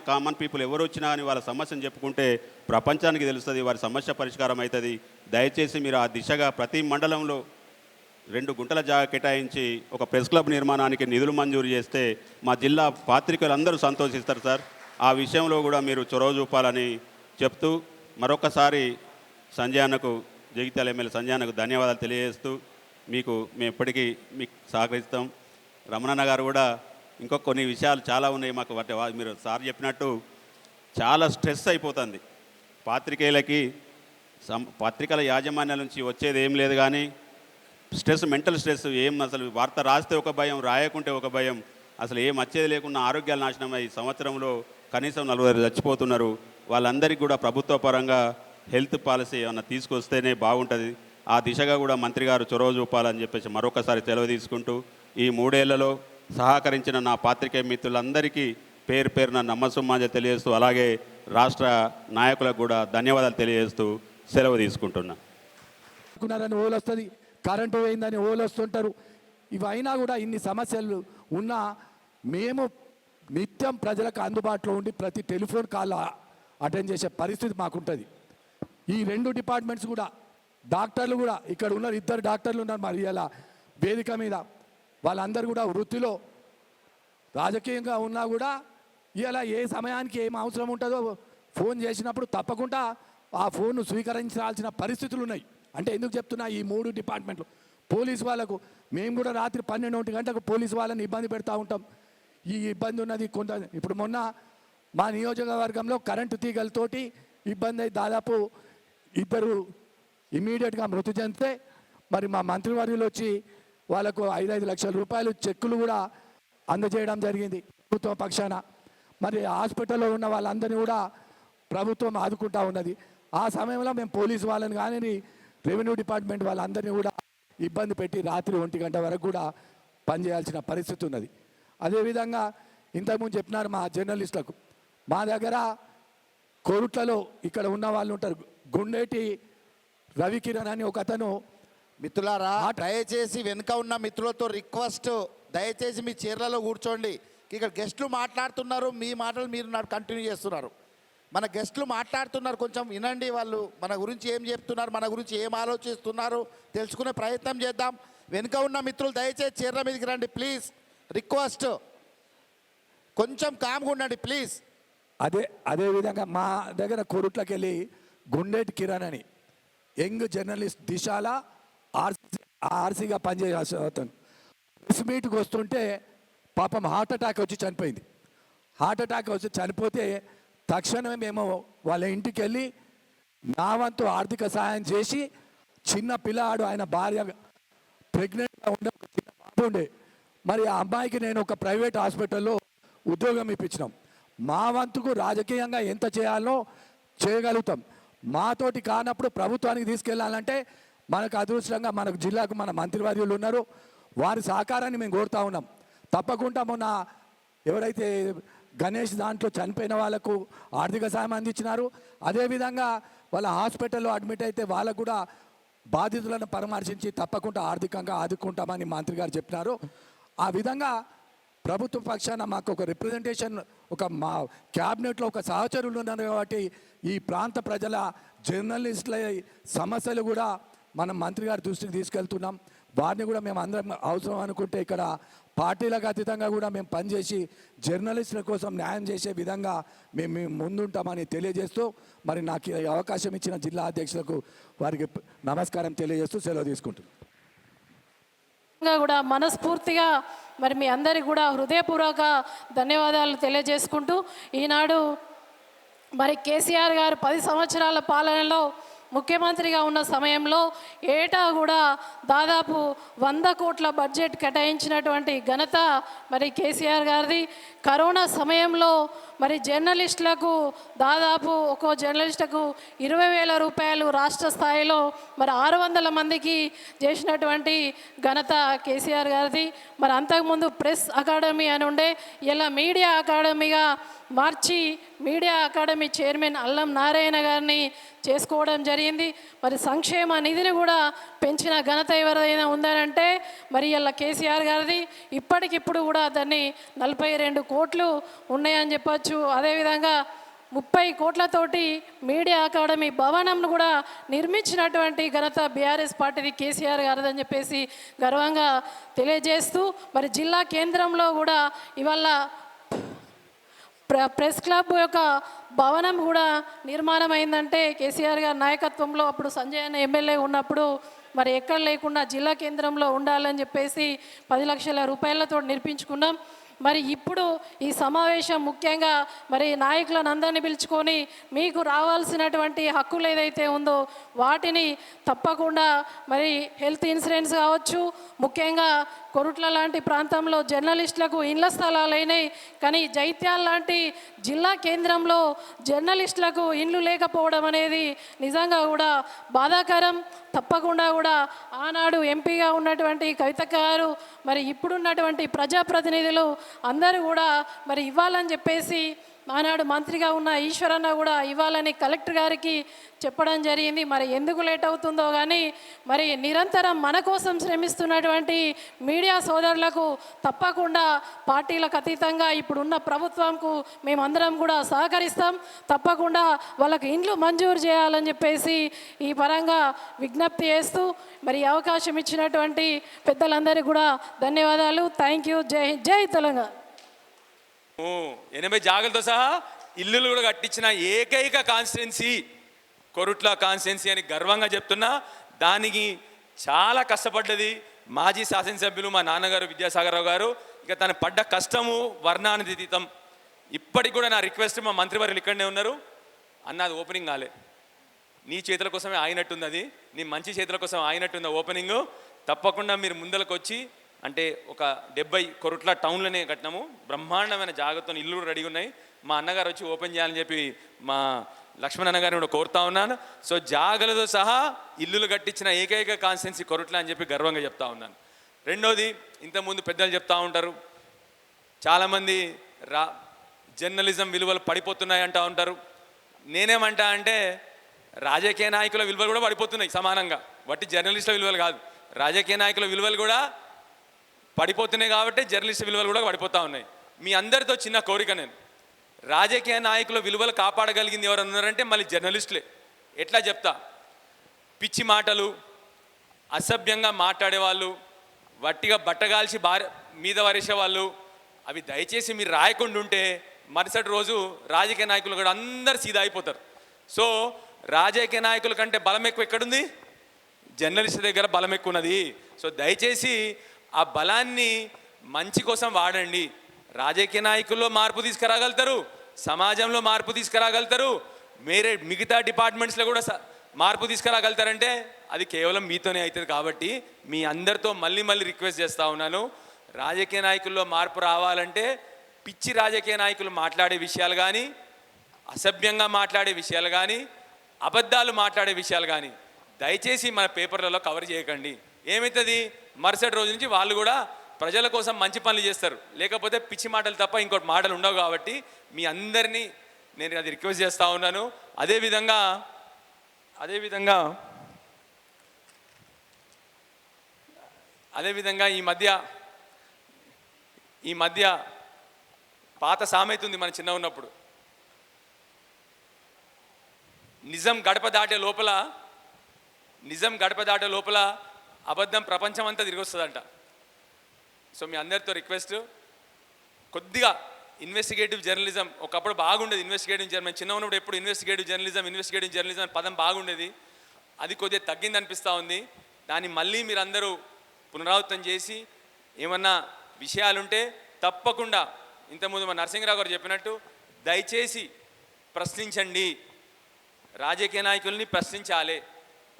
Common people ఎవరు వచ్చినా అని వాళ్ళ సమస్యను చెప్పుకుంటే ప్రపంచానికి తెలుస్తుంది వారి సమస్య పరిష్కారం అవుతుంది దయచేసి మీరు ఆ దిశగా ప్రతి మండలంలో రెండు గుంటల జాగా కేటాయించి ఒక ప్రెస్ క్లబ్ నిర్మాణానికి నిధులు మంజూరు చేస్తే మా జిల్లా పాత్రికలు అందరూ సంతోషిస్తారు సార్. ఆ విషయంలో కూడా మీరు చొరవ చూపాలని చెప్తూ మరొకసారి సంజయ్ అన్నకు జగిత్యాల ఎమ్మెల్యే సంజయ్ అన్నకు ధన్యవాదాలు తెలియజేస్తూ మీకు మేము ఎప్పటికీ మీకు సహకరిస్తాం. రమణన్న గారు కూడా ఇంకా కొన్ని విషయాలు చాలా ఉన్నాయి మాకు వాటి మీరు సార్ చెప్పినట్టు చాలా స్ట్రెస్ అయిపోతుంది. పాత్రికేయులకి సం పత్రికల యాజమాన్యాల నుంచి వచ్చేది ఏం లేదు కానీ స్ట్రెస్ మెంటల్ స్ట్రెస్ ఏం అసలు వార్త రాస్తే ఒక భయం రాయకుంటే ఒక భయం అసలు ఏం వచ్చేది లేకుండా ఆరోగ్యాలు నాశనం అయ్యి సంవత్సరంలో కనీసం నలుగురు చచ్చిపోతున్నారు. వాళ్ళందరికీ కూడా ప్రభుత్వ పరంగా హెల్త్ పాలసీ ఏమన్నా తీసుకొస్తేనే బాగుంటుంది. ఆ దిశగా కూడా మంత్రి గారు చొరవ చూపాలని చెప్పేసి మరొకసారి సెలవు తీసుకుంటూ ఈ మూడేళ్ళలో సహకరించిన నా పాత్రికేయ మిత్రులందరికీ పేరు పేరున నమ్మసుమ్మాజ తెలియజేస్తూ అలాగే రాష్ట్ర నాయకులకు కూడా ధన్యవాదాలు తెలియజేస్తూ సెలవు తీసుకుంటున్నా. అనుకున్నారని ఓలు వస్తుంది కరెంటు పోయిందని ఓలు వస్తుంటారు. ఇవి అయినా కూడా ఇన్ని సమస్యలు ఉన్నా మేము నిత్యం ప్రజలకు అందుబాటులో ఉండి ప్రతి టెలిఫోన్ కాల్ అటెండ్ చేసే పరిస్థితి మాకుంటుంది. ఈ రెండు డిపార్ట్మెంట్స్ కూడా డాక్టర్లు కూడా ఇక్కడ ఉన్నారు ఇద్దరు డాక్టర్లు ఉన్నారు. మరి ఇలా వేదిక మీద వాళ్ళందరూ కూడా వృత్తిలో రాజకీయంగా ఉన్నా కూడా ఇలా ఏ సమయానికి ఏం అవసరం ఉంటుందో ఫోన్ చేసినప్పుడు తప్పకుండా ఆ ఫోన్ను స్వీకరించాల్సిన పరిస్థితులు ఉన్నాయి. అంటే ఎందుకు చెప్తున్నా ఈ మూడు డిపార్ట్మెంట్లు. పోలీస్ వాళ్ళకు మేము కూడా రాత్రి పన్నెండు గంటలకు పోలీస్ వాళ్ళని ఇబ్బంది పెడతా ఉంటాం. ఈ ఇబ్బంది ఉన్నది కొంత ఇప్పుడు మొన్న మా నియోజకవర్గంలో కరెంటు తీగలతోటి ఇబ్బంది అయి దాదాపు ఇద్దరు ఇమీడియట్గా మృతి చెందితే మరి మా మంత్రివర్యులు వచ్చి వాళ్ళకు ఐదైదు లక్షల రూపాయలు చెక్కులు కూడా అందజేయడం జరిగింది ప్రభుత్వ పక్షాన. మరి హాస్పిటల్లో ఉన్న వాళ్ళందరినీ కూడా ప్రభుత్వం ఆదుకుంటా ఉన్నది. ఆ సమయంలో మేము పోలీసు వాళ్ళని కానీ రెవెన్యూ డిపార్ట్మెంట్ వాళ్ళందరినీ కూడా ఇబ్బంది పెట్టి రాత్రి ఒంటి గంట వరకు కూడా పనిచేయాల్సిన పరిస్థితి ఉన్నది. అదేవిధంగా ఇంతకుముందు చెప్పినారు మా జర్నలిస్టులకు మా దగ్గర కోరుట్లలో ఇక్కడ ఉన్న వాళ్ళు ఉంటారు. గుండేటి రవికిరణ్ అని ఒక అతను మిత్రులారా దయచేసి వెనుక ఉన్న మిత్రులతో రిక్వెస్ట్ దయచేసి మీ చీరలలో కూర్చోండి. ఇక్కడ గెస్టులు మాట్లాడుతున్నారు మీ మాటలు మీరు నాకు కంటిన్యూ చేస్తున్నారు. మన గెస్టులు మాట్లాడుతున్నారు కొంచెం వినండి వాళ్ళు. మన గురించి ఏం చెప్తున్నారు మన గురించి ఏం ఆలోచిస్తున్నారు తెలుసుకునే ప్రయత్నం చేద్దాం. వెనుక ఉన్న మిత్రులు దయచేసి చీరల మీదకి రండి ప్లీజ్. రిక్వెస్ట్. కొంచెం కామ్గా ఉండండి ప్లీజ్. అదే అదే విధంగా మా దగ్గర కొరుట్లకి వెళ్ళి గుండేటి కిరణ్ అని యంగ్ జర్నలిస్ట్ దిశాల ఆర్సీ ఆర్సీగా పనిచేయాల్సి అతను. ప్రెస్ మీట్కి వస్తుంటే పాపం హార్ట్ అటాక్ వచ్చి చనిపోయింది. హార్ట్ అటాక్ వచ్చి చనిపోతే తక్షణమే మేము వాళ్ళ ఇంటికి వెళ్ళి నా వంతు ఆర్థిక సహాయం చేసి చిన్న పిల్లాడు ఆయన భార్య ప్రెగ్నెంట్గా ఉండే ఒక చిన్న బాబు ఉండే. మరి ఆ అమ్మాయికి నేను ఒక ప్రైవేట్ హాస్పిటల్లో ఉద్యోగం ఇప్పించినాం. మా వంతుకు రాజకీయంగా ఎంత చేయాలో చేయగలుగుతాం. మాతోటి కానప్పుడు ప్రభుత్వానికి తీసుకెళ్ళాలంటే మనకు అదృష్టంగా మనకు జిల్లాకు మన మంత్రివర్యులు ఉన్నారు. వారి సహకారాన్ని మేము కోరుతా ఉన్నాం. తప్పకుండా మొన్న ఎవరైతే గణేష్ దాంట్లో చనిపోయిన వాళ్ళకు ఆర్థిక సాయం అందించినారు. అదేవిధంగా వాళ్ళ హాస్పిటల్లో అడ్మిట్ అయితే వాళ్ళకు కూడా బాధితులను పరామర్శించి తప్పకుండా ఆర్థికంగా ఆదుకుంటామని మంత్రి గారు చెప్పినారు. ఆ విధంగా ప్రభుత్వ పక్షాన మాకు ఒక రిప్రజెంటేషన్ ఒక మా క్యాబినెట్లో ఒక సహచరులు ఉన్నారు కాబట్టి ఈ ప్రాంత ప్రజల జర్నలిస్టుల సమస్యలు కూడా మనం మంత్రి గారి దృష్టికి తీసుకెళ్తున్నాం. వారిని కూడా మేము అందరం అవసరం అనుకుంటే ఇక్కడ పార్టీలకు అతీతంగా కూడా మేము పనిచేసి జర్నలిస్టుల కోసం న్యాయం చేసే విధంగా మేము మేము ముందుంటామని తెలియజేస్తూ మరి నాకు అవకాశం ఇచ్చిన జిల్లా అధ్యక్షులకు వారికి నమస్కారం తెలియజేస్తూ సెలవు తీసుకుంటున్నాను ఇంకా కూడా మనస్ఫూర్తిగా మరి మీ అందరికి కూడా హృదయపూర్వక ధన్యవాదాలు తెలియజేసుకుంటూ ఈనాడు మరి కేసీఆర్ గారు పది సంవత్సరాల పాలనలో ముఖ్యమంత్రిగా ఉన్న సమయంలో ఏటా కూడా దాదాపు వంద కోట్ల బడ్జెట్ కేటాయించినటువంటి ఘనత మరి కేసీఆర్ గారిది. కరోనా సమయంలో మరి జర్నలిస్టులకు దాదాపు ఒక్కో జర్నలిస్టుకు ఇరవై వేల రూపాయలు రాష్ట్ర స్థాయిలో మరి ఆరు వందల మందికి చేసినటువంటి ఘనత కేసీఆర్ గారిది. మరి అంతకుముందు ప్రెస్ అకాడమీ అని ఉండే ఇలా మీడియా అకాడమీగా మార్చి media academy chairman Allam Narayana గారిని చేసుకోవడం జరిగింది. మరి సంక్షేమ నిధిని కూడా పెంచిన ఘనత ఎవరైనా ఉందనంటే మరి ఇలా కేసీఆర్ గారిది. ఇప్పటికిప్పుడు కూడా దాన్ని నలభై రెండు కోట్లు ఉన్నాయని చెప్పొచ్చు. అదేవిధంగా ముప్పై కోట్లతోటి మీడియా అకాడమీ భవనంను కూడా నిర్మించినటువంటి ఘనత బీఆర్ఎస్ పార్టీది కేసీఆర్ గారిదని చెప్పేసి గర్వంగా తెలియజేస్తూ మరి జిల్లా కేంద్రంలో కూడా ఇవాళ ప్ర ప్రెస్ క్లబ్ యొక్క భవనం కూడా నిర్మాణం అయిందంటే కేసీఆర్ గారి నాయకత్వంలో అప్పుడు సంజయ్ అన్న ఎమ్మెల్యే ఉన్నప్పుడు మరి ఎక్కడ లేకుండా జిల్లా కేంద్రంలో ఉండాలని చెప్పేసి పది లక్షల రూపాయలతో నిర్పించుకున్నాం మరి ఇప్పుడు ఈ సమావేశం ముఖ్యంగా మరి నాయకులను అందరినీ పిలుచుకొని మీకు రావాల్సినటువంటి హక్కులు ఏదైతే ఉందో వాటిని తప్పకుండా మరి హెల్త్ ఇన్సూరెన్స్ కావచ్చు ముఖ్యంగా కొరుట్ల లాంటి ప్రాంతంలో జర్నలిస్టులకు ఇండ్ల స్థలాలు అయినాయి కానీ జైత్యాల లాంటి జిల్లా కేంద్రంలో జర్నలిస్టులకు ఇండ్లు లేకపోవడం అనేది నిజంగా కూడా బాధాకరం. తప్పకుండా కూడా ఆనాడు ఎంపీగా ఉన్నటువంటి కవిత గారు మరి ఇప్పుడున్నటువంటి ప్రజాప్రతినిధులు అందరూ కూడా మరి ఇవ్వాలని చెప్పేసి ఆనాడు మంత్రిగా ఉన్న ఈశ్వరన్న కూడా ఇవ్వాలని కలెక్టర్ గారికి చెప్పడం జరిగింది. మరి ఎందుకు లేట్ అవుతుందో కానీ మరి నిరంతరం మన కోసం శ్రమిస్తున్నటువంటి మీడియా సోదరులకు తప్పకుండా పార్టీలకు అతీతంగా ఇప్పుడున్న ప్రభుత్వంకు మేమందరం కూడా సహకరిస్తాం. తప్పకుండా వాళ్ళకి ఇండ్లు మంజూరు చేయాలని చెప్పేసి ఈ పరంగా విజ్ఞప్తి చేస్తూ మరి అవకాశం ఇచ్చినటువంటి పెద్దలందరికీ కూడా ధన్యవాదాలు. Thank you. జై జై తెలంగాణ. ఎనభై జాగలతో సహా ఇల్లులు కూడా కట్టించిన ఏకైక కాన్స్టిట్యున్సీ కొరుట్ల కాన్స్టిట్యున్సీ అని గర్వంగా చెప్తున్నా దానికి చాలా కష్టపడ్డది మాజీ శాసనసభ్యులు మా నాన్నగారు విద్యాసాగరరావు గారు. ఇక తను పడ్డ కష్టము వర్ణానుతీతం ఇప్పటికి కూడా నా రిక్వెస్ట్ మా మంత్రివర్యులు ఇక్కడనే ఉన్నారు. అన్నది ఓపెనింగ్ కాలే. నీ చేతుల కోసమే ఆగినట్టుంది అది. నీ మంచి చేతుల కోసం ఆగినట్టుంది ఓపెనింగ్. తప్పకుండా మీరు ముందలకు వచ్చి అంటే ఒక డెబ్బై కొరుట్ల టౌన్లోనే కట్టినాము. బ్రహ్మాండమైన జాగ్రత్తలు ఇల్లు కూడా రెడీగా ఉన్నాయి. మా అన్నగారు వచ్చి ఓపెన్ చేయాలని చెప్పి మా లక్ష్మణ్ గారిని కూడా కోరుతా ఉన్నాను. సో జాగలతో సహా ఇల్లులు కట్టించిన ఏకైక కాన్స్టెన్సీ కొరుట్ల అని చెప్పి గర్వంగా చెప్తా ఉన్నాను. రెండోది ఇంతకుముందు పెద్దలు చెప్తా ఉంటారు చాలామంది రా జర్నలిజం విలువలు పడిపోతున్నాయి అంటూ ఉంటారు. నేనేమంటా అంటే రాజకీయ నాయకుల విలువలు కూడా పడిపోతున్నాయి సమానంగా. వట్టి జర్నలిస్టుల విలువలు కాదు. రాజకీయ నాయకుల విలువలు కూడా పడిపోతున్నాయి కాబట్టి జర్నలిస్ట్ విలువలు కూడా పడిపోతూ ఉన్నాయి. మీ అందరితో చిన్న కోరిక నేను. రాజకీయ నాయకుల విలువలు కాపాడగలిగింది ఎవరు ఉన్నారంటే మళ్ళీ జర్నలిస్టులే. ఎట్లా చెప్తా? పిచ్చి మాటలు అసభ్యంగా మాట్లాడేవాళ్ళు వట్టిగా బట్టగాల్చి భార్య మీద వరేసేవాళ్ళు అవి దయచేసి మీరు రాయకుండా ఉంటే మరుసటి రోజు రాజకీయ నాయకులు కూడా అందరు సీదా అయిపోతారు. సో రాజకీయ నాయకుల కంటే బలం ఎక్కువ ఎక్కడుంది? జర్నలిస్ట్ దగ్గర బలం ఎక్కువ ఉన్నది. సో దయచేసి ఆ బలాన్ని మంచి కోసం వాడండి. రాజకీయ నాయకుల్లో మార్పు తీసుకురాగలుగుతారు సమాజంలో మార్పు తీసుకురాగలుగుతారు. వేరే మిగతా డిపార్ట్మెంట్స్లో కూడా మార్పు తీసుకురాగలుగుతారంటే అది కేవలం మీతోనే అవుతుంది కాబట్టి మీ అందరితో మళ్ళీ మళ్ళీ రిక్వెస్ట్ చేస్తూ ఉన్నాను. రాజకీయ నాయకుల్లో మార్పు రావాలంటే పిచ్చి రాజకీయ నాయకులు మాట్లాడే విషయాలు కానీ అసభ్యంగా మాట్లాడే విషయాలు కానీ అబద్ధాలు మాట్లాడే విషయాలు కానీ దయచేసి మన పేపర్లలో కవర్ చేయకండి. ఏమవుతుంది మరుసటి రోజు నుంచి వాళ్ళు కూడా ప్రజల కోసం మంచి పనులు చేస్తారు. లేకపోతే పిచ్చి మాటలు తప్ప ఇంకోటి మాటలు ఉండవు కాబట్టి మీ అందరినీ నేను అది రిక్వెస్ట్ చేస్తూ ఉన్నాను. అదేవిధంగా అదేవిధంగా అదేవిధంగా ఈ మధ్య ఈ మధ్య పాత సామెత ఉంది మన చిన్న ఉన్నప్పుడు. నిజం గడప దాటే లోపల నిజం గడప దాటే లోపల అబద్ధం ప్రపంచం అంతా తిరిగి వస్తుందంట. సో మీ అందరితో రిక్వెస్ట్ కొద్దిగా ఇన్వెస్టిగేటివ్ జర్నలిజం ఒకప్పుడు బాగుండేది ఇన్వెస్టిగేటివ్ జర్నలిజం చిన్న ఉన్నప్పుడు ఎప్పుడు ఇన్వెస్టిగేటివ్ జర్నలిజం ఇన్వెస్టిగేటివ్ జర్నలిజం అనే పదం బాగుండేది. అది కొద్దిగా తగ్గింది అనిపిస్తూ ఉంది. దాన్ని మళ్ళీ మీరందరూ పునరావృతం చేసి ఏమన్నా విషయాలుంటే తప్పకుండా ఇంతకుముందు మా నరసింహరావు గారు చెప్పినట్టు దయచేసి ప్రశ్నించండి. రాజకీయ నాయకుల్ని ప్రశ్నించాలి.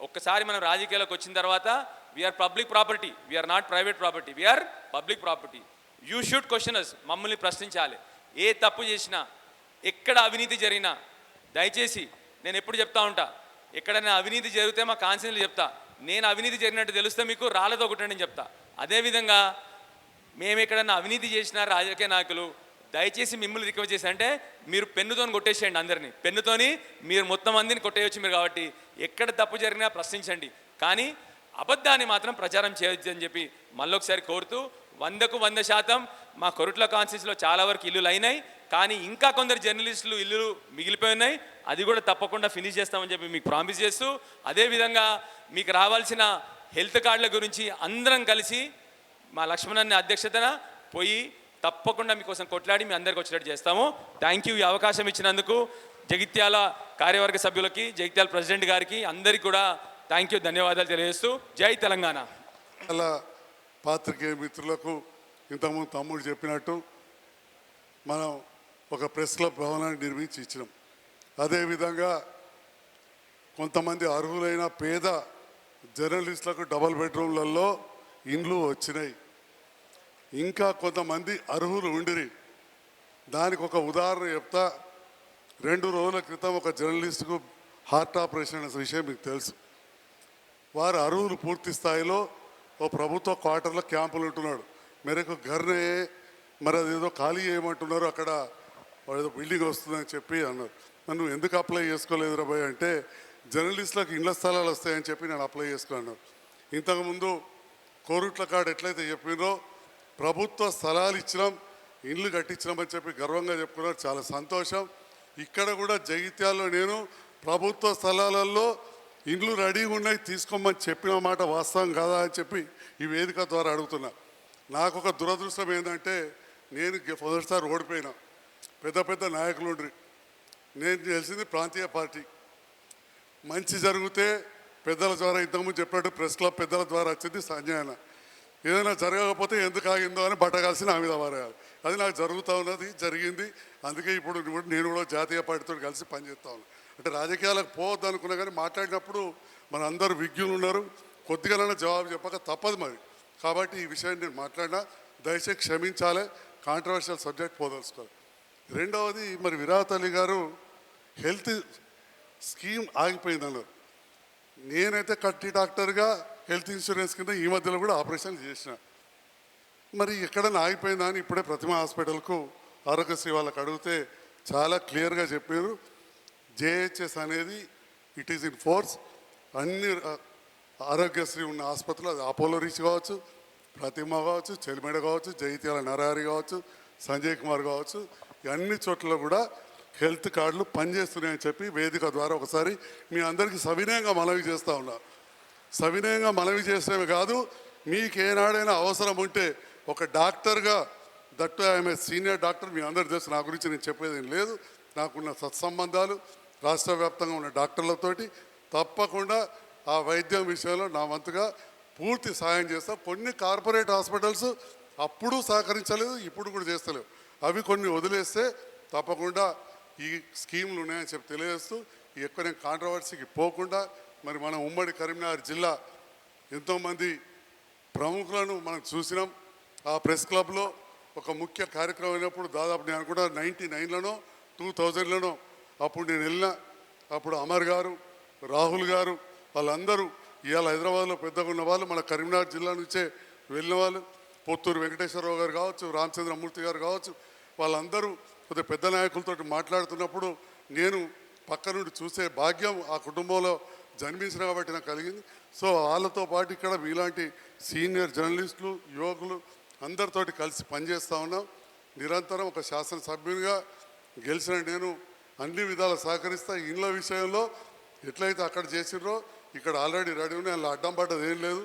ఒక్కసారి మనం రాజకీయాలకు వచ్చిన తర్వాత we are public property we are not private property we are public property you should questioners మమ్మల్ని ప్రశ్నించాలి. ఏ తప్పు చేసినా ఎక్కడ అవినీతి జరిగినా దయచేసి నేను ఎప్పుడు చెప్తా ఉంటా ఎక్కడైనా అవినీతి జరిగితే మా కాన్సెన్లు చెప్తా నేను అవినీతి జరిగినట్టు తెలిస్తే మీకు రాళ్ళతో ఒకటండి చెప్తా. అదేవిధంగా మేము ఎక్కడన్నా అవినీతి చేసిన రాజకీయ నాయకులు దయచేసి మిమ్మల్ని రికవర్ చేసి అంటే మీరు పెన్నుతోని కొట్టేసేయండి అందరినీ. పెన్నుతోని మీరు మొత్తం మందిని కొట్టేయచ్చు మీరు కాబట్టి ఎక్కడ తప్పు జరిగినా ప్రశ్నించండి. కానీ అబద్ధాన్ని మాత్రం ప్రచారం చేయొద్దు అని చెప్పి మళ్ళొకసారి కోరుతూ వందకు వంద శాతం మా కొరుట్ల కాన్స్టిట్యూన్సీలో చాలా వరకు ఇల్లులు అయినాయి కానీ ఇంకా కొందరు జర్నలిస్టులు ఇల్లులు మిగిలిపోయి ఉన్నాయి. అది కూడా తప్పకుండా ఫినిష్ చేస్తామని చెప్పి మీకు ప్రామిస్ చేస్తూ అదేవిధంగా మీకు రావాల్సిన హెల్త్ కార్డుల గురించి అందరం కలిసి మా లక్ష్మణ్ అధ్యక్షతన పోయి తప్పకుండా మీకోసం కొట్లాడి మీ అందరికి వచ్చేటట్టు చేస్తాము. థ్యాంక్ యూ ఈ అవకాశం ఇచ్చినందుకు జగిత్యాల కార్యవర్గ సభ్యులకి జగిత్యాల ప్రెసిడెంట్ గారికి అందరికీ కూడా థ్యాంక్ యూ ధన్యవాదాలు తెలియజేస్తూ. జై తెలంగాణ. అలా పాత్రికేయ మిత్రులకు ఇంతకుముందు తమ్ముడు చెప్పినట్టు మనం ఒక ప్రెస్ క్లబ్ భవనాన్ని నిర్మించి ఇచ్చినాం. అదేవిధంగా కొంతమంది అర్హులైన పేద జర్నలిస్టులకు డబల్ బెడ్రూమ్లలో ఇండ్లు వచ్చినాయి. ఇంకా కొంతమంది అర్హులు ఉండిరి. దానికి ఒక ఉదాహరణ చెప్తా. రెండు రోజుల క్రితం ఒక జర్నలిస్టుకు హార్ట్ ఆపరేషన్ అనే విషయం మీకు తెలుసు. వారు అరువులు పూర్తి స్థాయిలో ఓ ప్రభుత్వ క్వార్టర్లో క్యాంపులు ఉంటున్నాడు. మేరకు ఘర్నే మరి అదేదో ఖాళీ చేయమంటున్నారు అక్కడ ఏదో బిల్డింగ్ వస్తుందని చెప్పి అన్నారు. నన్ను ఎందుకు అప్లై చేసుకోలేదు రాబాయ్ అంటే జర్నలిస్టులకు ఇండ్ల స్థలాలు వస్తాయని చెప్పి నేను అప్లై చేసుకున్నాను. ఇంతకుముందు కోరుట్ల కాడ ఎట్లయితే చెప్పినో ప్రభుత్వ స్థలాలు ఇచ్చినాం ఇండ్లు కట్టించినామని చెప్పి గర్వంగా చెప్పుకున్నారు. చాలా సంతోషం. ఇక్కడ కూడా జగిత్యాల్లో నేను ప్రభుత్వ స్థలాలలో ఇండ్లు రెడీగా ఉన్నాయి తీసుకోమని చెప్పిన మాట వాస్తవం కాదా అని చెప్పి ఈ వేదిక ద్వారా అడుగుతున్నా. నాకు ఒక దురదృష్టం ఏంటంటే నేను గె- మొదటిసారి ఓడిపోయినా. పెద్ద పెద్ద నాయకులు ఉండ్రి. నేను తెలిసింది ప్రాంతీయ పార్టీ. మంచి జరిగితే పెద్దల ద్వారా ఇంతకుముందు చెప్పినట్టు ప్రెస్ క్లబ్ పెద్దల ద్వారా వచ్చింది సంజయన ఏదైనా జరగకపోతే ఎందుకు ఆగిందో అని బట్ట కలిసి నా మీద వారేయాలి అది నాకు జరుగుతూ ఉన్నది జరిగింది. అందుకే ఇప్పుడు నేను కూడా జాతీయ పార్టీతో కలిసి పనిచేస్తా ఉన్నాను అంటే రాజకీయాలకు పోవద్దు అనుకున్నా కానీ మాట్లాడినప్పుడు మన అందరూ విజ్ఞులు ఉన్నారు. కొద్దిగానైనా జవాబు చెప్పక తప్పదు మరి. కాబట్టి ఈ విషయాన్ని నేను మాట్లాడినా దయచేసి క్షమించాలి. కాంట్రవర్షియల్ సబ్జెక్ట్ పోదలుచుకోవాలి. రెండవది మరి విరాట్ అలీ గారు హెల్త్ స్కీమ్ ఆగిపోయింది అన్నారు. నేనైతే కట్టి డాక్టర్గా హెల్త్ ఇన్సూరెన్స్ కింద ఈ మధ్యలో కూడా ఆపరేషన్ చేసిన. మరి ఎక్కడైనా ఆగిపోయిందా అని ఇప్పుడే ప్రతిమ హాస్పిటల్కు ఆరోగ్యశ్రీ వాళ్ళకి అడిగితే చాలా క్లియర్గా చెప్పారు. జేహెచ్ఎస్ అనేది ఇట్ ఈస్ ఇన్ ఫోర్స్ అన్ని ఆరోగ్యశ్రీ ఉన్న ఆసుపత్రులు అది అపోలో రీచ్ కావచ్చు ప్రతిమ కావచ్చు చెలిమేడ కావచ్చు జైత్యాల నరహరి కావచ్చు సంజయ్ కుమార్ కావచ్చు అన్ని చోట్ల కూడా హెల్త్ కార్డులు పనిచేస్తున్నాయని చెప్పి వేదిక ద్వారా ఒకసారి మీ అందరికీ సవినయంగా మనవి చేస్తూ ఉన్నా. సవినయంగా మనవి చేసేవి కాదు మీకు ఏనాడైనా అవసరం ఉంటే ఒక డాక్టర్గా దట్టు ఆమె సీనియర్ డాక్టర్ మీ అందరు తెలుసు నా గురించి నేను చెప్పేది లేదు. నాకున్న సత్సంబంధాలు రాష్ట్ర వ్యాప్తంగా ఉన్న డాక్టర్లతోటి తప్పకుండా ఆ వైద్యం విషయంలో నా వంతుగా పూర్తి సాయం చేస్తా. కొన్ని కార్పొరేట్ హాస్పిటల్స్ అప్పుడు సహకరించలేదు ఇప్పుడు కూడా చేస్తలేవు. అవి కొన్ని వదిలేస్తే తప్పకుండా ఈ స్కీములు ఉన్నాయని చెప్పి తెలియజేస్తూ ఎక్కువ నేను కాంట్రవర్సీకి పోకుండా మరి మన ఉమ్మడి కరీంనగర్ జిల్లా ఎంతోమంది ప్రముఖులను మనం చూసినాం. ఆ ప్రెస్ క్లబ్లో ఒక ముఖ్య కార్యక్రమం అయినప్పుడు దాదాపు నేను కూడా నైంటీ నైన్లోనో టూ థౌజండ్లోనో అప్పుడు నేను వెళ్ళిన అప్పుడు అమర్ గారు రాహుల్ గారు వాళ్ళందరూ ఇవాళ హైదరాబాద్లో పెద్దగా ఉన్న వాళ్ళు మన కరీంనగర్ జిల్లా నుంచే వెళ్ళిన వాళ్ళు. పొత్తూరు వెంకటేశ్వరరావు గారు కావచ్చు రామచంద్రమూర్తి గారు కావచ్చు వాళ్ళందరూ కొద్ది పెద్ద నాయకులతో మాట్లాడుతున్నప్పుడు నేను పక్క నుండి చూసే భాగ్యం ఆ కుటుంబంలో జన్మించిన కాబట్టి నాకు కలిగింది. సో వాళ్ళతో పాటు ఇక్కడ మీలాంటి సీనియర్ జర్నలిస్టులు యువకులు అందరితోటి కలిసి పనిచేస్తూ ఉన్నాం. నిరంతరం ఒక శాసనసభ్యునిగా గెలిచిన నేను అన్ని విధాలు సహకరిస్తా. ఇండ్ల విషయంలో ఎట్లయితే అక్కడ చేసిర్రో ఇక్కడ ఆల్రెడీ రెడీ ఉన్నాయి. అందులో అడ్డం పడ్డది ఏం లేదు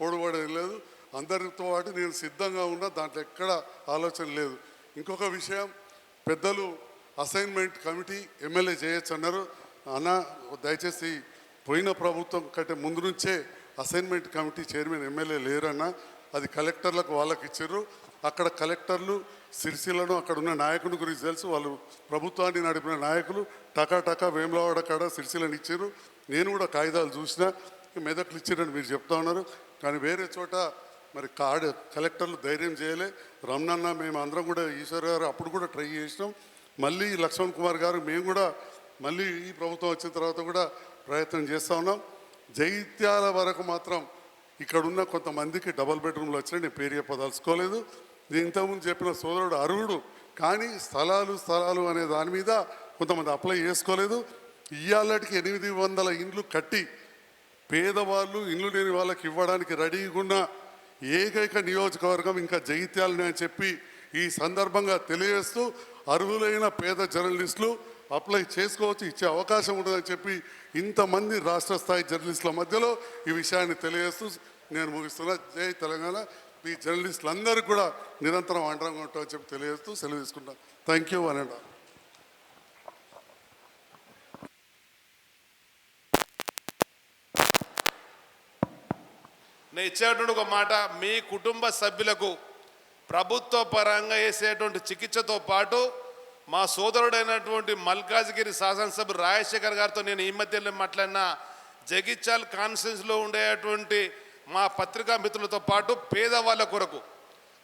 పొడుపడేది ఏం లేదు. అందరితో పాటు నేను సిద్ధంగా ఉన్నా దాంట్లో ఎక్కడ ఆలోచన లేదు. ఇంకొక విషయం పెద్దలు అసైన్మెంట్ కమిటీ ఎమ్మెల్యే చేయొచ్చు అన్నారు అన్న దయచేసి పోయిన ప్రభుత్వం కంటే ముందు నుంచే అసైన్మెంట్ కమిటీ చైర్మన్ ఎమ్మెల్యే లేరన్న అది కలెక్టర్లకు వాళ్ళకి ఇచ్చారు అక్కడ కలెక్టర్లు సిరిసిల్లను అక్కడ ఉన్న నాయకుని గురించి తెలుసు. వాళ్ళు ప్రభుత్వాన్ని నడిపిన నాయకులు టకా టకా వేములవాడ కాడ సిరిసిలను ఇచ్చారు. నేను కూడా కాగితాలు చూసిన మెదక్లు ఇచ్చారని మీరు చెప్తా ఉన్నారు. కానీ వేరే చోట మరి కాడ కలెక్టర్లు ధైర్యం చేయలే. రమణన్న మేము అందరం కూడా ఈశ్వర్ గారు అప్పుడు కూడా ట్రై చేసినాం. మళ్ళీ లక్ష్మణ్ కుమార్ గారు మేము కూడా మళ్ళీ ఈ ప్రభుత్వం వచ్చిన తర్వాత కూడా ప్రయత్నం చేస్తూ ఉన్నాం. జైత్యాల వరకు మాత్రం ఇక్కడున్న కొంతమందికి డబల్ బెడ్రూమ్లు వచ్చినాయి నేను పేరు చెప్పదలుచుకోలేదు. నేను ఇంతకుముందు చెప్పిన సోదరుడు అర్హుడు. కానీ స్థలాలు స్థలాలు అనే దాని మీద కొంతమంది అప్లై చేసుకోలేదు. ఇవాళకి ఎనిమిది వందల ఇండ్లు కట్టి పేదవాళ్ళు ఇల్లు లేని వాళ్ళకి ఇవ్వడానికి రెడీగా ఉన్న ఏకైక నియోజకవర్గం ఇంకా జగిత్యాలని అని చెప్పి ఈ సందర్భంగా తెలియజేస్తూ అర్హులైన పేద జర్నలిస్టులు అప్లై చేసుకోవచ్చు ఇచ్చే అవకాశం ఉంటుందని చెప్పి ఇంతమంది రాష్ట్ర స్థాయి జర్నలిస్టుల మధ్యలో ఈ విషయాన్ని తెలియజేస్తూ నేను ముగిస్తున్నా. జై తెలంగాణ. ఈ జర్నలిస్టులందరికీ కూడా నిరంతరం అండరంగా ఉంటామని చెప్పి తెలియజేస్తూ సెలవు తీసుకుంటాను థ్యాంక్ యూ అనండి నేను ఇచ్చేటువంటి ఒక మాట మీ కుటుంబ సభ్యులకు ప్రభుత్వ పరంగా వేసేటువంటి చికిత్సతో పాటు మా సోదరుడైనటువంటి మల్కాజ్గిరి శాసనసభ రాజశేఖర్ గారితో నేను ఈ మధ్యలో మాట్లాడిన జగిత్యాల్ కాన్ఫరెన్స్లో ఉండేటువంటి మా పత్రికా మిత్రులతో పాటు పేదవాళ్ళ కొరకు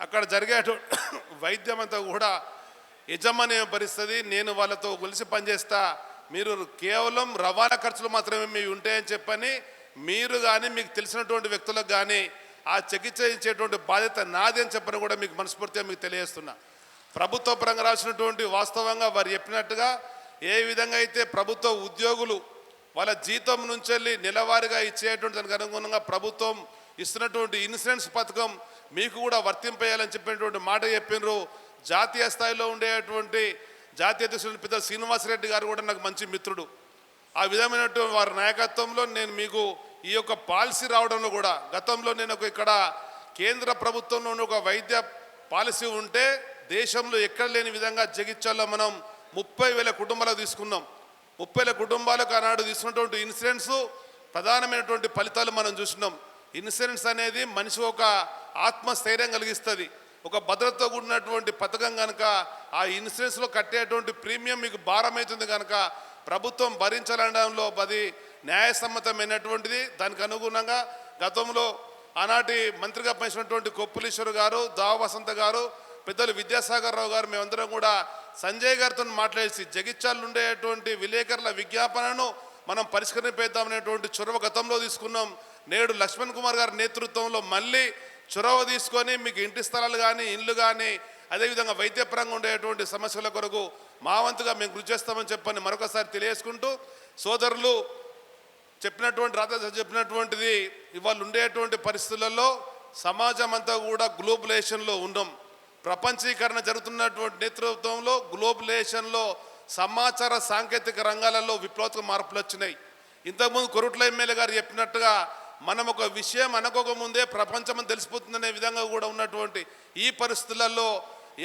అక్కడ జరిగే వైద్యం అంతా కూడా యజమాని భరిస్తుంది నేను వాళ్ళతో కలిసి పనిచేస్తా మీరు కేవలం రవాణా ఖర్చులు మాత్రమే మీ ఉంటాయని చెప్పని మీరు కానీ మీకు తెలిసినటువంటి వ్యక్తులకు కానీ ఆ చికిత్స ఇచ్చేటువంటి బాధ్యత నాది అని చెప్పని కూడా మీకు మనస్ఫూర్తిగా మీకు తెలియజేస్తున్నా. ప్రభుత్వ పరంగా రాసినటువంటి వాస్తవంగా వారు చెప్పినట్టుగా ఏ విధంగా అయితే ప్రభుత్వ ఉద్యోగులు వాళ్ళ జీతం నుంచి వెళ్ళి నెలవారీగా ఇచ్చేటువంటి దానికి అనుగుణంగా ప్రభుత్వం ఇస్తున్నటువంటి ఇన్సూరెన్స్ పథకం మీకు కూడా వర్తింపేయాలని చెప్పినటువంటి మాట చెప్పినారు. జాతీయ స్థాయిలో ఉండేటువంటి జాతీయ అధ్యక్షుడు పెద్ద శ్రీనివాసరెడ్డి గారు కూడా నాకు మంచి మిత్రుడు. ఆ విధమైనటువంటి వారి నాయకత్వంలో నేను మీకు ఈ యొక్క పాలసీ రావడంలో కూడా గతంలో నేను ఒక ఇక్కడ కేంద్ర ప్రభుత్వంలో ఒక వైద్య పాలసీ ఉంటే దేశంలో ఎక్కడ లేని విధంగా జగిత్యాల్లో మనం ముప్పై వేల కుటుంబాలకు తీసుకున్నాం. ముప్పై వేల కుటుంబాలకు ఆనాడు తీసుకున్నటువంటి ఇన్సూరెన్స్ ప్రధానమైనటువంటి ఫలితాలు మనం చూసినాం. ఇన్సూరెన్స్ అనేది మనిషి ఒక ఆత్మస్థైర్యం కలిగిస్తుంది. ఒక భద్రతతో కూడినటువంటి పథకం కనుక ఆ ఇన్సూరెన్స్లో కట్టేటువంటి ప్రీమియం మీకు భారమవుతుంది కనుక ప్రభుత్వం భరించాలనడంలో అది న్యాయసమ్మతమైనటువంటిది. దానికి అనుగుణంగా గతంలో ఆనాటి మంత్రిగా పనిచినటువంటి కొప్పులీశ్వర్ గారు దావ వసంత గారు పెద్దలు విద్యాసాగర్ రావు గారు మేమందరం కూడా సంజయ్ గారితో మాట్లాడేసి జగిత్యాలు ఉండేటువంటి విలేకరుల విజ్ఞాపనను మనం పరిష్కరింపేద్దామనేటువంటి చొరవ గతంలో తీసుకున్నాం. నేడు లక్ష్మణ్ కుమార్ గారి నేతృత్వంలో మళ్ళీ చొరవ తీసుకొని మీకు ఇంటి స్థలాలు కానీ ఇండ్లు కానీ అదేవిధంగా వైద్యపరంగా ఉండేటువంటి సమస్యల కొరకు మా వంతుగా మేము కృషి చేస్తామని చెప్పని మరొకసారి తెలియజేసుకుంటూ సోదరులు చెప్పినటువంటి రాత చెప్పినటువంటిది ఇవాళ ఉండేటువంటి పరిస్థితులలో సమాజం అంతా కూడా గ్లోబలైజేషన్లో ఉన్నాం ప్రపంచీకరణ జరుగుతున్నటువంటి నేతృత్వంలో గ్లోబలైజేషన్లో సమాచార సాంకేతిక రంగాలలో విప్లవాత్మక మార్పులు వచ్చినాయి. ఇంతకుముందు కొరుట్ల ఎమ్మెల్యే గారు చెప్పినట్టుగా మనం ఒక విషయం అనుకోక ముందే ప్రపంచం తెలిసిపోతుందనే విధంగా కూడా ఉన్నటువంటి ఈ పరిస్థితులలో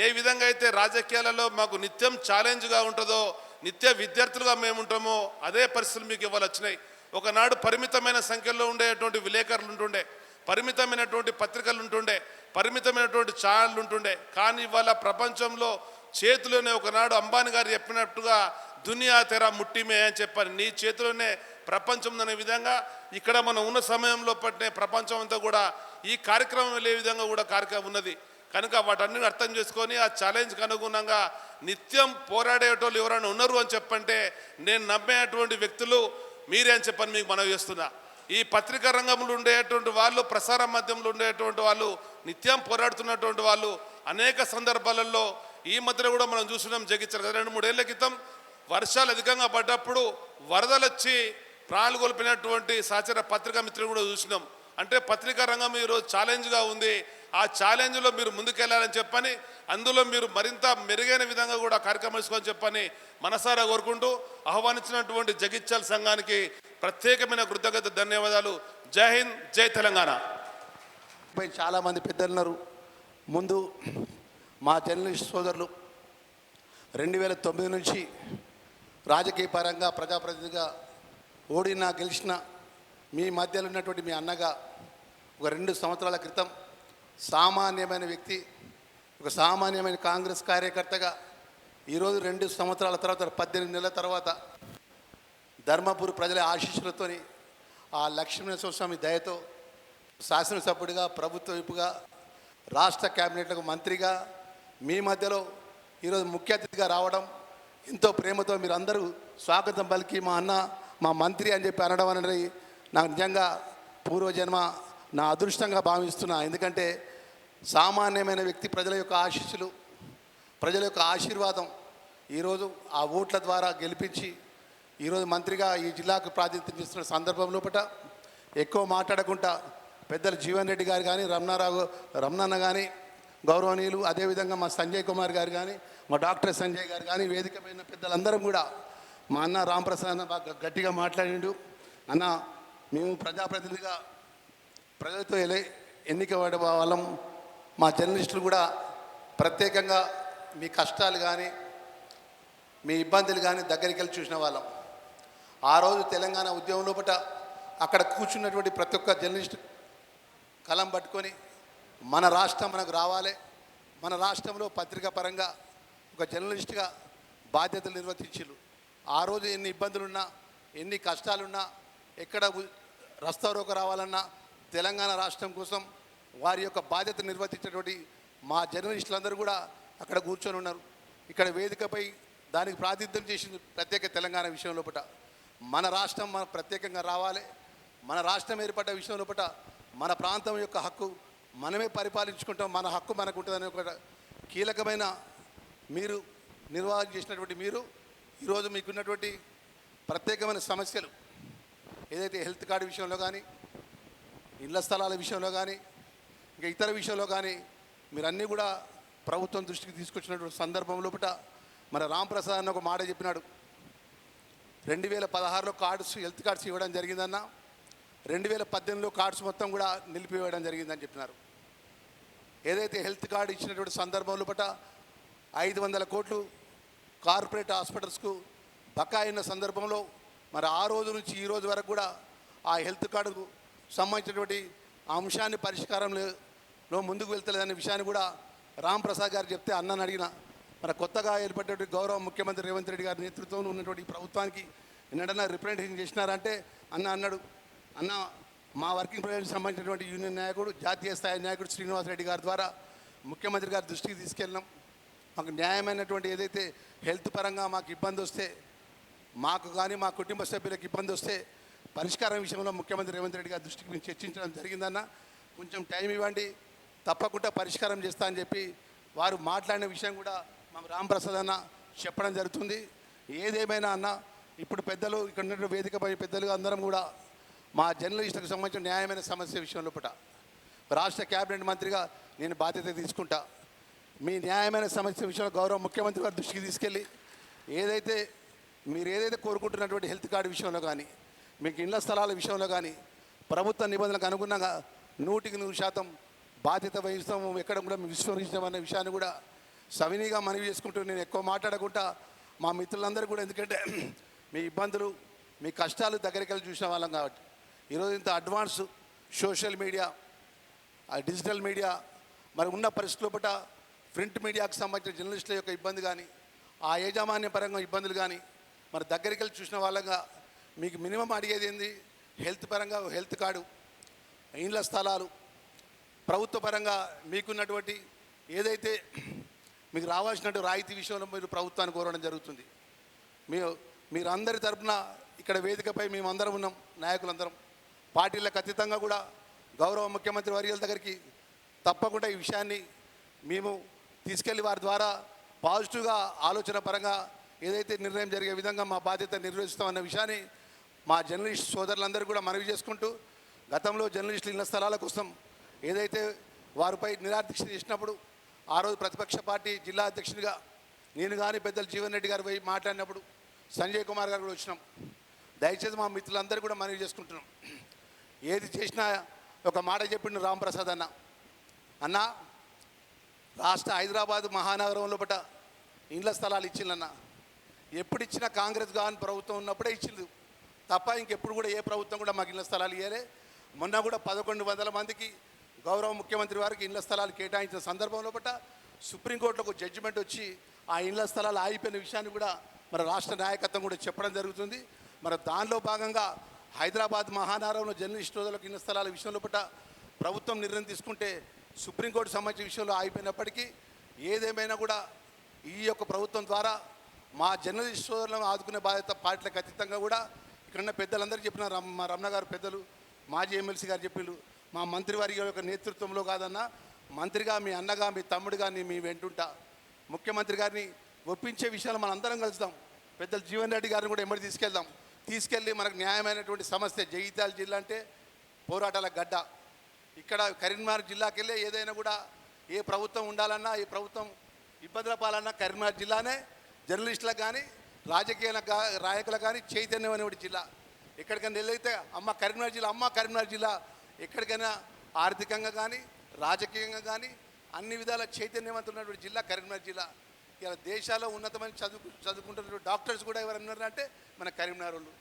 ఏ విధంగా అయితే రాజకీయాలలో మాకు నిత్యం ఛాలెంజ్గా ఉంటుందో నిత్య విద్యార్థులుగా మేము ఉంటామో అదే పరిస్థితులు మీకు ఇవాళ వచ్చినాయి. ఒకనాడు పరిమితమైన సంఖ్యలో ఉండేటువంటి విలేకరులు ఉంటుండే పరిమితమైనటువంటి పత్రికలు ఉంటుండే పరిమితమైనటువంటి ఛానళ్ళు ఉంటుండే. కానీ ఇవాళ ప్రపంచంలో చేతిలోనే ఒకనాడు అంబానీ గారు చెప్పినట్టుగా దునియా తెర ముట్టిమే అని చెప్పాను నీ చేతిలోనే ప్రపంచం అనే విధంగా ఇక్కడ మనం ఉన్న సమయంలో పట్టిన ప్రపంచం అంతా కూడా ఈ కార్యక్రమం వెళ్ళే విధంగా కూడా కార్యక్రమం ఉన్నది. కనుక వాటన్ని అర్థం చేసుకొని ఆ ఛాలెంజ్కి అనుగుణంగా నిత్యం పోరాడేటోళ్ళు ఎవరైనా ఉన్నారు అని చెప్పంటే నేను నమ్మేటువంటి వ్యక్తులు మీరే అని చెప్పని మీకు మనవి చేస్తున్నా. ఈ పత్రికా రంగంలో ఉండేటువంటి వాళ్ళు ప్రసార మాధ్యమంలో ఉండేటువంటి వాళ్ళు నిత్యం పోరాడుతున్నటువంటి వాళ్ళు అనేక సందర్భాలలో ఈ మధ్యలో కూడా మనం చూస్తున్నాం జగించారు కదా రెండు మూడేళ్ళ క్రితం వర్షాలు అధికంగా పడ్డప్పుడు వరదలు వచ్చి ప్రాణాలు కోల్పోయినటువంటి సహచర పత్రికా మిత్రులు కూడా చూసినాం. అంటే పత్రికా రంగం ఈరోజు ఛాలెంజ్గా ఉంది. ఆ ఛాలెంజ్లో మీరు ముందుకెళ్ళాలని చెప్పని అందులో మీరు మరింత మెరుగైన విధంగా కూడా కార్యక్రమం చెప్పని మనసారా కోరుకుంటూ ఆహ్వానించినటువంటి జగిత్యాల సంఘానికి ప్రత్యేకమైన కృతజ్ఞత ధన్యవాదాలు. జై హింద్ జై తెలంగాణ. పై చాలామంది పెద్దలు ఉన్నారు ముందు మా జర్నలిస్ట్ సోదరులు రెండు వేల తొమ్మిది నుంచి రాజకీయ పరంగా ప్రజాప్రతినిధిగా ఓడినా గెలిచిన మీ మధ్యలో ఉన్నటువంటి మీ అన్నగా ఒక రెండు సంవత్సరాల క్రితం సామాన్యమైన వ్యక్తి ఒక సామాన్యమైన కాంగ్రెస్ కార్యకర్తగా ఈరోజు రెండు సంవత్సరాల తర్వాత పద్దెనిమిది నెలల తర్వాత ధర్మపురి ప్రజల ఆశీస్సులతోని ఆ లక్ష్మీనరసింహ స్వామి దయతో శాసనసభ్యుడిగా ప్రభుత్వ వైపుగా రాష్ట్ర క్యాబినెట్లకు మంత్రిగా మీ మధ్యలో ఈరోజు ముఖ్య అతిథిగా రావడం ఎంతో ప్రేమతో మీరు అందరూ స్వాగతం పలికి మా అన్న మా మంత్రి అని చెప్పి అనడం అనేది నాకు నిజంగా పూర్వజన్మ నా అదృష్టంగా భావిస్తున్నా. ఎందుకంటే సామాన్యమైన వ్యక్తి ప్రజల యొక్క ఆశీస్సులు ప్రజల యొక్క ఆశీర్వాదం ఈరోజు ఆ ఓట్ల ద్వారా గెలిపించి ఈరోజు మంత్రిగా ఈ జిల్లాకు ప్రాతినిధ్యం చేస్తున్న సందర్భం లోపల ఎక్కువ మాట్లాడకుండా పెద్దలు జీవన్ రెడ్డి గారు కానీ రమణారావు రమణన్న కానీ గౌరవనీయులు అదేవిధంగా మా సంజయ్ కుమార్ గారు కానీ మా డాక్టర్ సంజయ్ గారు కానీ వేదిక పైన పెద్దలందరం కూడా మా అన్న రామప్రసాద్ అన్న బాగా గట్టిగా మాట్లాడిండు. అన్న మేము ప్రజాప్రతినిధిగా ప్రజలతో ఎల ఎన్నిక పడే వాళ్ళం. మా జర్నలిస్టులు కూడా ప్రత్యేకంగా మీ కష్టాలు కానీ మీ ఇబ్బందులు కానీ దగ్గరికి వెళ్ళి చూసిన వాళ్ళం. ఆ రోజు తెలంగాణ ఉద్యమం లోపల అక్కడ కూర్చున్నటువంటి ప్రతి ఒక్క జర్నలిస్ట్ కలం పట్టుకొని మన రాష్ట్రం మనకు రావాలి. మన రాష్ట్రంలో పత్రికా పరంగా ఒక జర్నలిస్ట్గా బాధ్యతలు నిర్వర్తించారు ఆ రోజు ఎన్ని ఇబ్బందులున్నా ఎన్ని కష్టాలున్నా ఎక్కడ ఉ- రస్తా రోక రావాలన్నా తెలంగాణ రాష్ట్రం కోసం వారి యొక్క బాధ్యత నిర్వర్తించేటువంటి మా జర్నలిస్టులందరూ కూడా అక్కడ కూర్చొని ఉన్నారు. ఇక్కడ వేదికపై దానికి ప్రాతినిధ్యం చేసింది ప్రత్యేక తెలంగాణ విషయం లోపల మన రాష్ట్రం మన ప్రత్యేకంగా రావాలి. మన రాష్ట్రం ఏర్పడ్డ విషయం లోపల మన ప్రాంతం యొక్క హక్కు మనమే పరిపాలించుకుంటాం. మన హక్కు మనకు ఉంటుందని ఒక కీలకమైన మీరు నిర్వహణ చేసినటువంటి మీరు ఈరోజు మీకున్నటువంటి ప్రత్యేకమైన సమస్యలు ఏదైతే హెల్త్ కార్డు విషయంలో కానీ ఇళ్ళ స్థలాల విషయంలో కానీ ఇంకా ఇతర విషయంలో కానీ మీరన్నీ కూడా ప్రభుత్వం దృష్టికి తీసుకొచ్చినటువంటి సందర్భం లోపల మన రాంప్రసాద్ అన్న ఒక మాట చెప్పినాడు. రెండు వేల పదహారులో కార్డ్స్ హెల్త్ కార్డ్స్ ఇవ్వడం జరిగిందన్న రెండు వేల పద్దెనిమిదిలో కార్డ్స్ మొత్తం కూడా నిలిపివేయడం జరిగిందని చెప్పినారు. ఏదైతే హెల్త్ కార్డు ఇచ్చినటువంటి సందర్భం లోపల ఐదు వందల కోట్లు కార్పొరేట్ హాస్పిటల్స్కు బకాయి ఉన్న సందర్భంలో మరి ఆ రోజు నుంచి ఈ రోజు వరకు కూడా ఆ హెల్త్ కార్డుకు సంబంధించినటువంటి ఆ అంశాన్ని పరిష్కారంలో ముందుకు వెళ్తలేదనే విషయాన్ని కూడా రామ్ ప్రసాద్ గారు చెప్తే అన్నని అడిగిన. మన కొత్తగా ఏర్పడినటువంటి గౌరవ ముఖ్యమంత్రి రేవంత్ రెడ్డి గారి నేతృత్వంలో ఉన్నటువంటి ప్రభుత్వానికి ఎన్నడన్నా రిప్రజెంటేషన్ చేసినారంటే అన్న అన్నాడు. అన్న మా వర్కింగ్ ప్రెసిడెంట్ సంబంధించినటువంటి యూనియన్ నాయకుడు జాతీయ స్థాయి నాయకుడు శ్రీనివాస్ రెడ్డి గారి ద్వారా ముఖ్యమంత్రి గారి దృష్టికి తీసుకెళ్ళినాం. మాకు న్యాయమైనటువంటి ఏదైతే హెల్త్ పరంగా మాకు ఇబ్బంది వస్తే మాకు కానీ మా కుటుంబ సభ్యులకు ఇబ్బంది వస్తే పరిష్కారం విషయంలో ముఖ్యమంత్రి రేవంత్ రెడ్డి గారి దృష్టికి మేము చర్చించడం జరిగిందన్న. కొంచెం టైం ఇవ్వండి. తప్పకుండా పరిష్కారం చేస్తా అని చెప్పి వారు మాట్లాడిన విషయం కూడా మా రాంప్రసాద్ అన్న చెప్పడం జరుగుతుంది. ఏదేమైనా అన్న ఇప్పుడు పెద్దలు ఇక్కడ ఉన్న వేదికపై పెద్దలు అందరం కూడా మా జర్నలిస్టులకు సంబంధించిన న్యాయమైన సమస్య విషయంలో పట రాష్ట్ర క్యాబినెట్ మంత్రిగా నేను బాధ్యత తీసుకుంటా. మీ న్యాయమైన సమస్య విషయంలో గౌరవ ముఖ్యమంత్రి గారి దృష్టికి తీసుకెళ్ళి ఏదైతే మీరు ఏదైతే కోరుకుంటున్నటువంటి హెల్త్ కార్డు విషయంలో కానీ మీకు ఇళ్ళ స్థలాల విషయంలో కానీ ప్రభుత్వ నిబంధనలకు అనుగుణంగా నూటికి నూరు శాతం బాధ్యత వహిస్తాము ఎక్కడ కూడా మేము విస్మరించామనే విషయాన్ని కూడా సవినీగా మనవి చేసుకుంటూ నేను ఎక్కువ మాట్లాడకుండా మా మిత్రులందరూ కూడా ఎందుకంటే మీ ఇబ్బందులు మీ కష్టాలు దగ్గరికి వెళ్ళి చూసిన వాళ్ళం కాబట్టి. ఈరోజు ఇంత అడ్వాన్స్ సోషల్ మీడియా ఆ డిజిటల్ మీడియా మరి ఉన్న పరిస్థితుల ప్రింట్ మీడియాకు సంబంధించిన జర్నలిస్టుల యొక్క ఇబ్బంది కానీ ఆ యాజమాన్య పరంగా ఇబ్బందులు కానీ మరి దగ్గరికి వెళ్ళి చూసిన వాళ్ళంగా మీకు మినిమం అడిగేది ఏంది? హెల్త్ పరంగా హెల్త్ కార్డు ఇండ్ల స్థలాలు ప్రభుత్వ పరంగా మీకున్నటువంటి ఏదైతే మీకు రావాల్సినటువంటి రాయితీ విషయంలో మీరు ప్రభుత్వాన్ని కోరడం జరుగుతుంది. మీరు మీరందరి తరఫున ఇక్కడ వేదికపై మేమందరం ఉన్నాం నాయకులందరం. పార్టీలకు అతీతంగా కూడా గౌరవ ముఖ్యమంత్రి వర్యుల దగ్గరికి తప్పకుండా ఈ విషయాన్ని మేము తీసుకెళ్ళి వారి ద్వారా పాజిటివ్గా ఆలోచన పరంగా ఏదైతే నిర్ణయం జరిగే విధంగా మా బాధ్యత నిర్వహిస్తామన్న విషయాన్ని మా జర్నలిస్ట్ సోదరులందరూ కూడా మనవి చేసుకుంటూ గతంలో జర్నలిస్టులు ఇళ్ళ స్థలాల కోసం ఏదైతే వారిపై నిరాదీక్ష చేసినప్పుడు ఆ రోజు ప్రతిపక్ష పార్టీ జిల్లా అధ్యక్షుడిగా నేను కానీ పెద్దలు జీవన్ రెడ్డి గారు పోయి మాట్లాడినప్పుడు సంజయ్ కుమార్ గారు కూడా వచ్చినాం. దయచేసి మా మిత్రులందరూ కూడా మనవి చేసుకుంటున్నాం. ఏది చేసినా ఒక మాట చెప్పిండు రాంప్రసాద్ అన్న. అన్నా రాష్ట్ర హైదరాబాద్ మహానగరంలో లోపల ఇండ్ల స్థలాలు ఇచ్చిందన్న ఎప్పుడు ఇచ్చినా కాంగ్రెస్ కానీ ప్రభుత్వం ఉన్నప్పుడే ఇచ్చింది తప్ప ఇంకెప్పుడు కూడా ఏ ప్రభుత్వం కూడా మాకు ఇళ్ళ స్థలాలు ఇవ్వలే మొన్న కూడా పదకొండు వందల మందికి గౌరవ ముఖ్యమంత్రి వారికి ఇళ్ళ స్థలాలు కేటాయించిన సందర్భంలో లోపల సుప్రీంకోర్టులో ఒక జడ్జిమెంట్ వచ్చి ఆ ఇళ్ళ స్థలాలు ఆగిపోయిన విషయాన్ని కూడా మన రాష్ట్ర నాయకత్వం కూడా చెప్పడం జరుగుతుంది. మరి దానిలో భాగంగా హైదరాబాద్ మహానగరంలో జర్నలిస్ట్ రోజులకు ఇళ్ళ స్థలాల విషయంలో పట్ల ప్రభుత్వం నిర్ణయం తీసుకుంటే సుప్రీంకోర్టు సంబంధించిన విషయంలో ఆగిపోయినప్పటికీ ఏదేమైనా కూడా ఈ యొక్క ప్రభుత్వం ద్వారా మా జర్నలిస్ట్ సోదరులను ఆదుకునే బాధ్యత పార్టీలకు అతీతంగా కూడా ఇక్కడున్న పెద్దలందరూ చెప్పిన మా రమణ గారు పెద్దలు మాజీ ఎమ్మెల్సీ గారు చెప్పిళ్ళు మా మంత్రివారి యొక్క నేతృత్వంలో కాదన్నా మంత్రిగా మీ అన్నగా మీ తమ్ముడిగా మీ వెంటుంటా. ముఖ్యమంత్రి గారిని ఒప్పించే విషయాలు మనం అందరం కలుస్తాం. పెద్దలు జీవన్ రెడ్డి గారిని కూడా ఎమ్మడి తీసుకెళ్దాం. తీసుకెళ్ళి మనకు న్యాయమైనటువంటి సమస్య జగిత్యాల జిల్లా అంటే పోరాటాల గడ్డ. ఇక్కడ కరీంనగర్ జిల్లాకి వెళ్ళే ఏదైనా కూడా ఏ ప్రభుత్వం ఉండాలన్నా ఏ ప్రభుత్వం ఇబ్బందుల పాలన్నా కరీంనగర్ జిల్లానే జర్నలిస్టులకు కానీ రాజకీయ నాయకులకు కానీ చైతన్యం అనేటువంటి జిల్లా. ఎక్కడికైనా వెళ్ళైతే అమ్మ కరీంనగర్ జిల్లా అమ్మ కరీంనగర్ జిల్లా. ఎక్కడికైనా ఆర్థికంగా కానీ రాజకీయంగా కానీ అన్ని విధాల చైతన్యవంతున్నటువంటి జిల్లా కరీంనగర్ జిల్లా. ఇలా దేశాల్లో ఉన్నతమైన చదువు చదువుకుంటున్నటువంటి డాక్టర్స్ కూడా ఎవరన్నారు అంటే మన కరీంనగర్ వాళ్ళు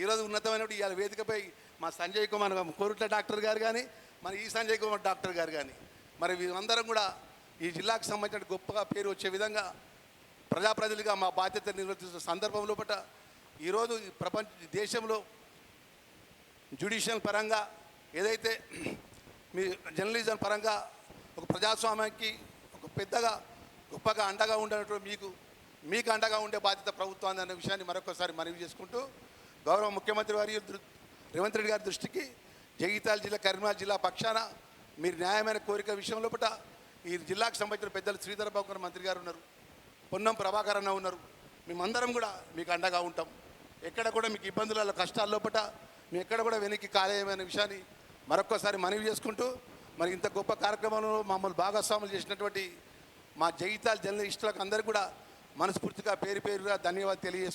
ఈరోజు ఉన్నతమైన ఇవాళ వేదికపై మా సంజయ్ కుమార్ కోరుట్ల డాక్టర్ గారు కానీ మరి ఈ సంజయ్ కుమార్ డాక్టర్ గారు కానీ మరి వీరందరం కూడా ఈ జిల్లాకు సంబంధించిన గొప్పగా పేరు వచ్చే విధంగా ప్రజాప్రతినిధులుగా మా బాధ్యత నిర్వర్తిస్తున్న సందర్భంలో పట ఈరోజు ప్రపంచ దేశంలో జ్యుడిషియల్ పరంగా ఏదైతే మీ జర్నలిజం పరంగా ఒక ప్రజాస్వామ్యానికి ఒక పెద్దగా గొప్పగా అండగా ఉండేటువంటి మీకు మీకు అండగా ఉండే బాధ్యత ప్రభుత్వం అనే విషయాన్ని మరొకసారి మనవి చేసుకుంటూ గౌరవ ముఖ్యమంత్రి వారి రేవంత్ రెడ్డి గారి దృష్టికి జగిత్యాల జిల్లా కరీంనగర్ జిల్లా పక్షాన మీరు న్యాయమైన కోరిక విషయంలో పట ఈ జిల్లాకు సంబంధించిన పెద్దలు శ్రీధర్ బాబు గారు మంత్రి గారు ఉన్నారు పొన్నం ప్రభాకర్ అన్న ఉన్నారు. మేమందరం కూడా మీకు అండగా ఉంటాం. ఎక్కడ కూడా మీకు ఇబ్బందుల కష్టాల లోపట మేము ఎక్కడ కూడా వెనక్కి కాలేయమైన విషయాన్ని మరొక్కసారి మనవి చేసుకుంటూ మరి ఇంత గొప్ప కార్యక్రమంలో మమ్మల్ని భాగస్వాములు చేసినటువంటి మా జగితాల జర్నలిస్టులకు అందరికీ కూడా మనస్ఫూర్తిగా పేరు పేరుగా ధన్యవాదాలు తెలియజేసుకుంటూ